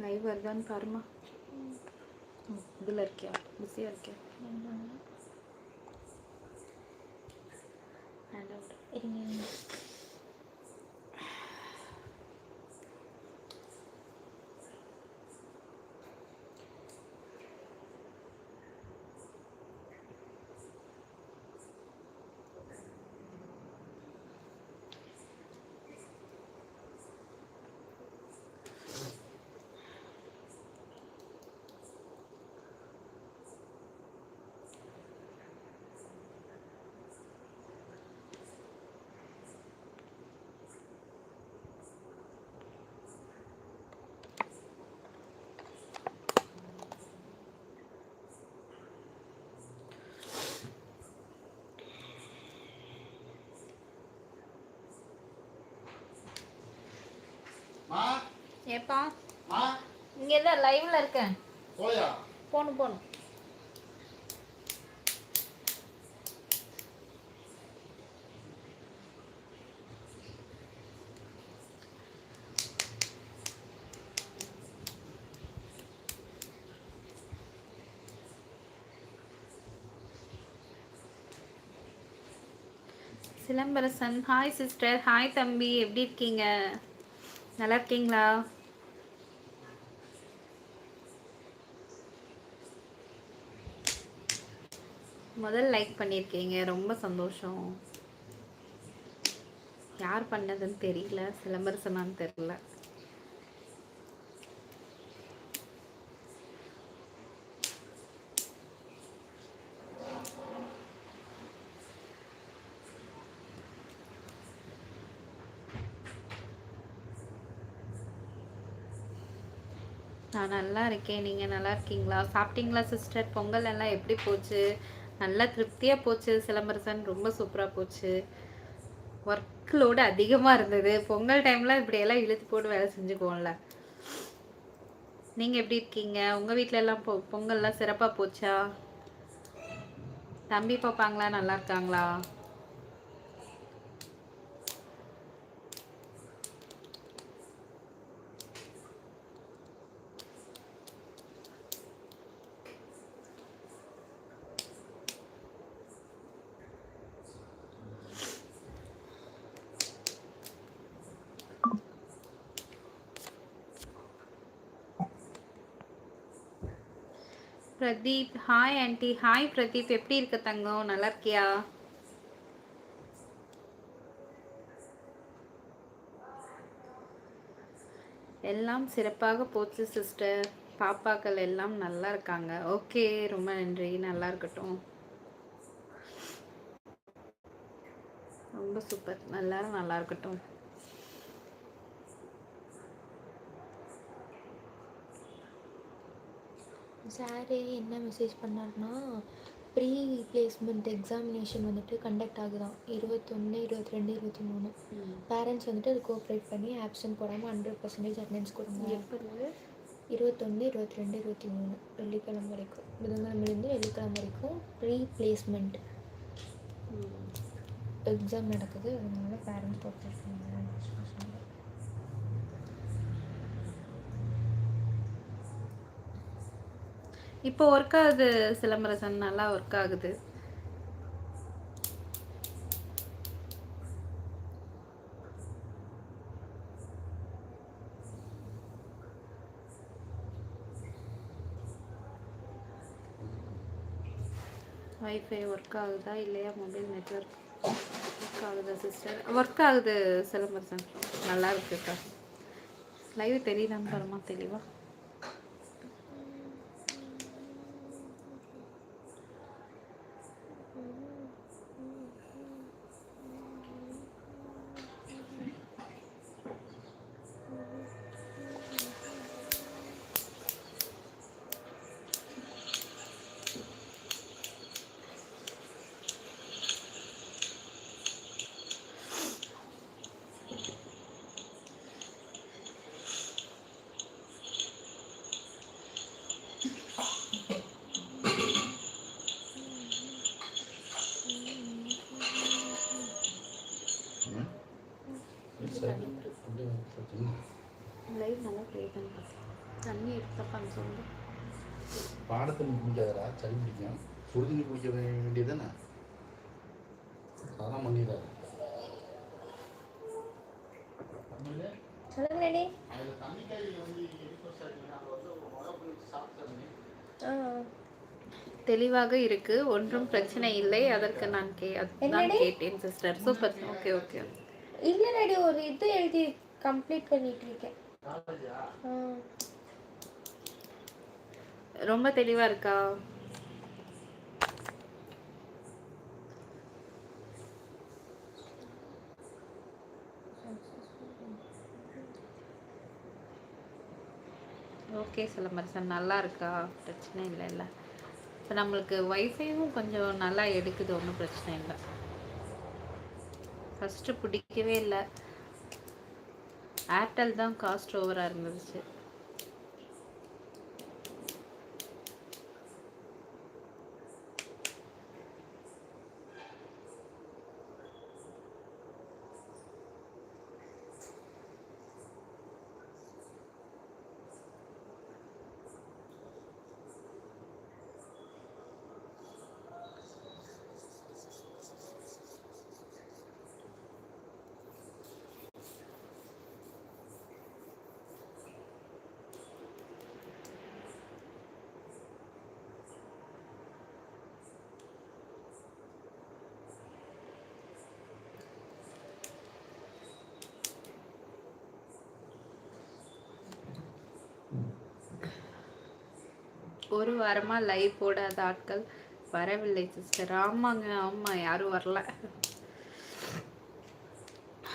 Live வருதான்னு பாருமா இதில் இருக்கியா? பிஸியாக இருக்கியா? ஹேண்ட் இருங்க. ஏப்பா? இங்கே தான் லைவ்ல இருக்கேன். போகணும் போகணும் சிலம்பரசன் ஹாய் சிஸ்டர் ஹாய் தம்பி. எப்படி இருக்கீங்க? நல்லா இருக்கீங்களா? முதல் லைக் பண்ணியிருக்கீங்க ரொம்ப சந்தோஷம். யார் பண்ணதுன்னு தெரியல. சிலம்பரசனான்னு தெரியல. நான் நல்லா இருக்கேன். நீங்கள் நல்லா இருக்கீங்களா? சாப்பிட்டீங்களா சிஸ்டர் பொங்கல் எல்லாம் எப்படி போச்சு? நல்லா திருப்தியாக போச்சு. சிலம்பரசன் ரொம்ப சூப்பராக போச்சு. ஒர்க் லோடு அதிகமாக இருந்தது. பொங்கல் டைமில் இப்படியெல்லாம் இழுத்து போட்டு வேலை செஞ்சுக்குவோம்ல. நீங்கள் எப்படி இருக்கீங்க? உங்கள் வீட்டில எல்லாம் பொ பொங்கல்லாம் சிறப்பாக போச்சா? தம்பி பார்ப்பாங்களா நல்லா இருக்காங்களா? Pradeep hi aunty hi Pradeep எப்படி இருக்க தங்கம்? நல்லா இருக்கியா? எல்லாம் சிறப்பாக போச்சு சிஸ்டர் பாப்பாக்கள் எல்லாம் நல்லா இருக்காங்க. ஓகே ரொம்ப நன்றி. நல்லா இருக்கட்டும். ரொம்ப சூப்பர் எல்லாரும் நல்லா இருக்கட்டும். சாரு என்ன மெசேஜ் பண்ணாருன்னா ப்ரீ பிளேஸ்மெண்ட் எக்ஸாமினேஷன் வந்துட்டு கண்டக்ட் ஆகுதான். இருபத்தொன்று இருபத்தி ரெண்டு இருபத்தி மூணு பேரண்ட்ஸ் வந்துட்டு அது கோஆப்ரேட் பண்ணி ஆப்சன்ட் போடாமல் ஹண்ட்ரட் பர்சன்டேஜ் அட்டெண்டன்ஸ் கொடுங்க. எப்படி இருபத்தொன்று இருபத்தி ரெண்டு இருபத்தி மூணு வெள்ளிக்கிழமை வரைக்கும். புதன்கிழமைலேருந்து வெள்ளிக்கிழமை வரைக்கும் ப்ரீ பிளேஸ்மெண்ட் எக்ஸாம் நடக்குது. அதனால பேரண்ட்ஸ் கோஆப்ரேட் பண்ணுங்க இப்போ ஒர்க் ஆகுது சிலம்பரசன். நல்லா ஒர்க் ஆகுது. வைஃபை ஒர்க் ஆகுதா இல்லையா? மொபைல் நெட்ஒர்க் ஒர்க் ஆகுதா சிஸ்டர் ஒர்க் ஆகுது சிலம்பரசன். நல்லா இருக்குக்கா லைவ் தெரியுதான்னு பாருமா தெளிவா. லைவ் நல்லா ப்ளே பண்ணி பார்க்கலாம் தண்ணி எடுத்தப்பான்னு சொல்லு பாடத்தண்ணி குடிக்காதடா சளி பிடிக்கும். சுடுதண்ணி குடிக்க வேண்டியது தானே அதெல்லாம் பண்ணிடாது. சொல்லுங்க தெளிவாக இருக்கு. ஒன்றும் பிரச்சனை இல்லை. அதற்கு நான் கே என்னடி? கேட்டேன் சிஸ்டர். சூப்பர். Okay okay. இல்லை டாடி. ஒரு இது எழுதி கம்ப்ளீட் பண்ணிட்டு இருக்கேன். ரொம்ப தெளிவா இருக்கா? ஓகே சிலம்பரசன் நல்லா இருக்கா? பிரச்சனை இல்லை இல்லை. இப்போ நம்மளுக்கு வைஃபையும் கொஞ்சம் நல்லா எடுக்குது ஒன்றும் பிரச்சனை இல்லை. ஃபஸ்ட்டு பிடிக்கவே இல்லை. ஏர்டெல் தான் காஸ்ட் ஓவராக இருந்துச்சு. ஒரு வாரமாக லைவ் போடாத ஆட்கள் வரவில்லை சிஸ்டர் ஆமாங்க ஆமாம் யாரும் வரல.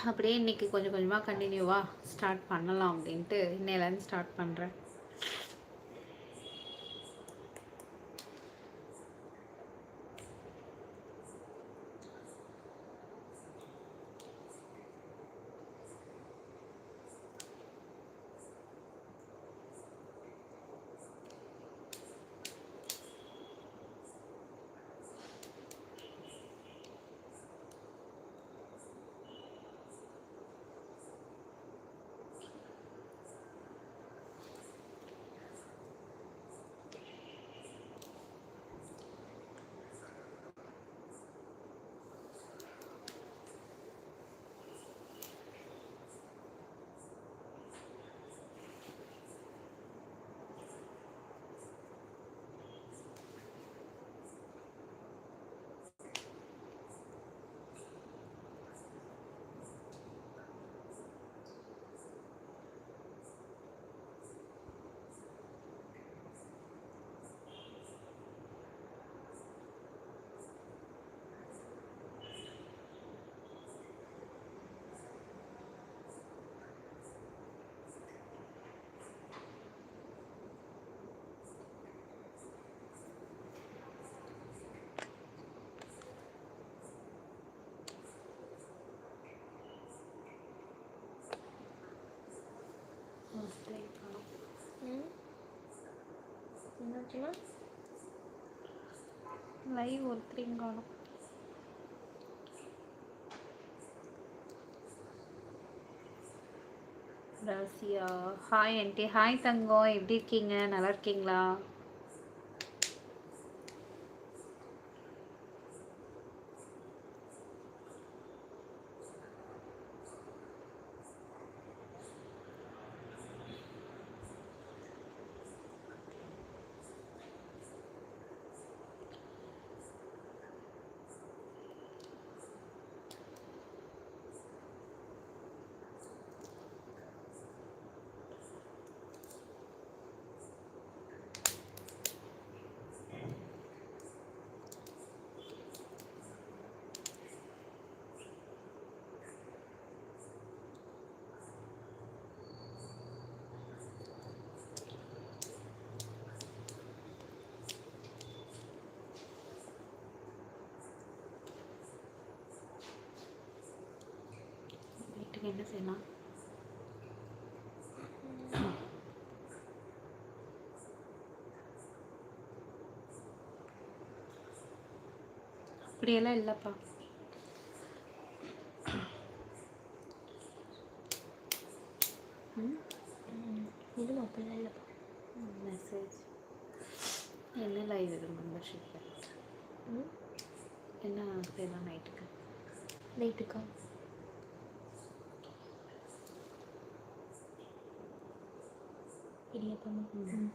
அப்படியே இன்னைக்கு கொஞ்சம் கொஞ்சமாக கண்டினியூவாக ஸ்டார்ட் பண்ணலாம் அப்படின்ட்டு இன்னையிலேருந்து ஸ்டார்ட் பண்ணுறேன் என்னாச்சுமா லைவ் ஒருத்தரையும் காணும். ரசியா ஹாய் ஆண்டி ஹாய் தங்கம். எப்படி இருக்கீங்க? நல்லா இருக்கீங்களா? வீட்டுக்கு என்ன செய்யலாம் அப்படியெல்லாம் இல்லைப்பா. இதுவும் அப்படிலாம் இல்லைப்பா. மெசேஜ் என்ன லைவ் இது மெம்பர்ஷிப் ம். என்ன செய்யலாம் நைட்டுக்கு நைட்டுக்கா Или переэтому.